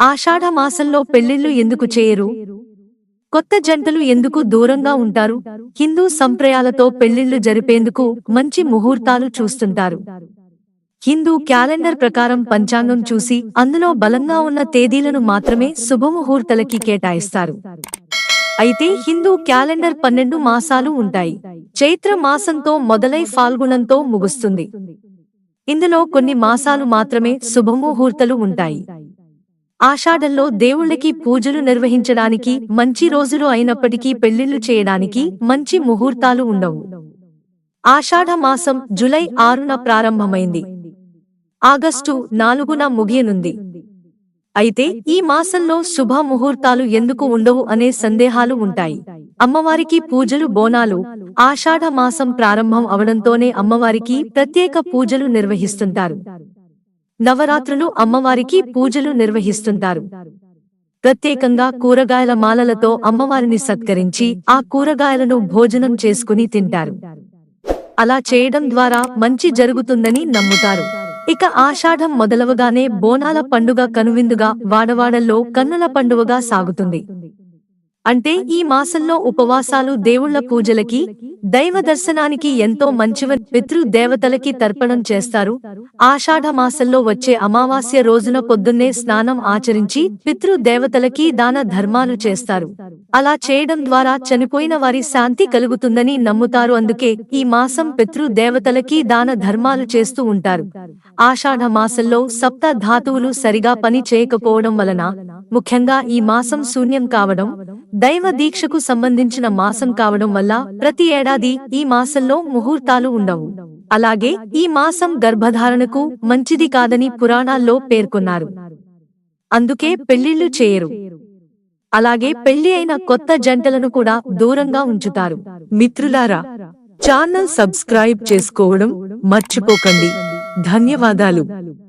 ఆషాఢ మాసంలో పెళ్ళిళ్ళు ఎందుకు చేయరు? కొత్త జంటలు ఎందుకు దూరంగా ఉంటారు? హిందూ సంప్రయాలతో పెళ్ళిళ్ళు జరిపేందుకు మంచి ముహూర్తాలు చూస్తుంటారు. హిందూ క్యాలెండర్ ప్రకారం పంచాంగం చూసి అందులో బలంగా ఉన్న తేదీలను మాత్రమే శుభముహూర్తలకి కేటాయిస్తారు. అయితే హిందూ క్యాలెండర్ పన్నెండు మాసాలు ఉంటాయి. చైత్ర మాసంతో మొదలై ఫాల్గుణంతో ముగుస్తుంది. ఇందులో కొన్ని మాసాలు మాత్రమే శుభముహూర్తలు ఉంటాయి. ఆషాఢంలో దేవుళ్ళకి పూజలు నిర్వహించడానికి మంచి రోజులు అయినప్పటికీ పెళ్ళిళ్ళు చేయడానికి మంచి ముహూర్తాలు ఉండవు. ఆషాఢ మాసం జులై ఆరున ప్రారంభమైంది. ఆగస్టు నాలుగున ముగియనుంది. అయితే ఈ మాసంలో శుభ ముహూర్తాలు ఎందుకు ఉండవు అనే సందేహాలు ఉంటాయి. అమ్మవారికి పూజలు బోనాలు ఆషాఢ మాసం ప్రారంభం అవడంతోనే అమ్మవారికి ప్రత్యేక పూజలు నిర్వహిస్తుంటారు. నవరాత్రులు అమ్మవారికి పూజలు నిర్వహిస్తుంటారు. ప్రత్యేకంగా కూరగాయల మాలలతో అమ్మవారిని సత్కరించి ఆ కూరగాయలను భోజనం చేసుకుని తింటారు. అలా చేయడం ద్వారా మంచి జరుగుతుందని నమ్ముతారు. ఇక ఆషాఢం మొదలవగానే బోనాల పండుగ కనువిందుగా వాడవాడల్లో కన్నుల పండుగగా సాగుతుంది. అంటే ఈ మాసంలో ఉపవాసాలు దేవుళ్ళ పూజలకి దైవ దర్శనానికి ఎంతో మంచివ పితృ దేవతలకి తర్పణం చేస్తారు. ఆషాఢ మాసంలో వచ్చే అమావాస్య రోజున పొద్దున్నే స్నానం ఆచరించి పితృ దేవతలకి దాన ధర్మాలు చేస్తారు. అలా చేయడం ద్వారా చనిపోయిన వారి శాంతి కలుగుతుందని నమ్ముతారు. అందుకే ఈ మాసం పితృ దేవతలకి దాన ధర్మాలు చేస్తూ ఉంటారు. ఆషాఢ మాసంలో సప్త ధాతువులు సరిగా పని చేయకపోవడం వలన ముఖ్యంగా ఈ మాసం శూన్యం కావడం దైవ దీక్షకు సంబంధించిన మాసం కావడం వల్ల ప్రతి ఏడాది ఈ మాసంలో ముహూర్తాలు ఉండవు. అలాగే ఈ మాసం గర్భధారణకు మంచిది కాదని పురాణాల్లో పేర్కొన్నారు. అందుకే పెళ్ళిళ్ళు చేయరు. అలాగే పెళ్ళి అయిన కొత్త జంటలను కూడా దూరంగా ఉంచుతారు. మిత్రులారా ఛానల్ సబ్స్క్రైబ్ చేసుకోవడం మర్చిపోకండి. ధన్యవాదాలు.